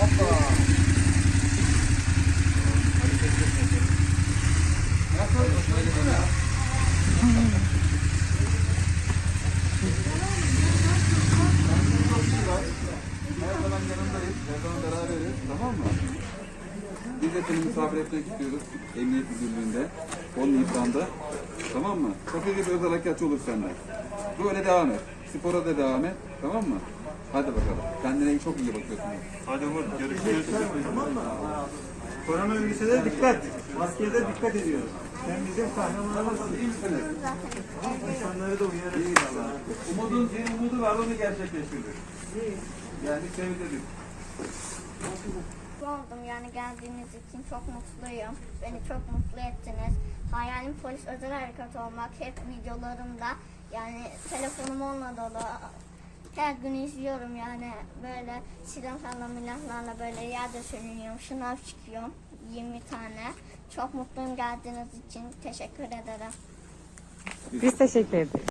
Hoppa. Nasıl? Şöyle mi? Her zaman yanındayız. Her zaman beraberiz. Tamam mı? Biz de seni misafir. Emniyet Müdürlüğü'nde. 10 Nisan'da. Tamam mı? Kafe gibi özel harekatçı olur senden. Böyle devam et. Spora da devam et. Tamam mı? Hadi bakalım. Kendine çok iyi bakıyorsun. Hadi Umut görüşürüz. Tamam mı? Koronavirüse de dikkat. Maskeye de dikkat ediyoruz. Sen bizim kahramanımızsın. İyi misiniz? İnsanları da uyarırız. Umudun, senin umudu var onu gerçekleştirir. Yani sevindirdik. Mutlu oldum yani geldiğiniz için çok mutluyum. Beni çok mutlu ettiniz. Hayalim polis özel harekat olmak. Hep videolarımda yani telefonum onunla dolu. Her gün izliyorum yani böyle silahlarla milahlarla böyle yerde sürünüyorum. Şınav çıkıyorum 20 tane. Çok mutluyum geldiğiniz için. Teşekkür ederim. Biz teşekkür ederiz.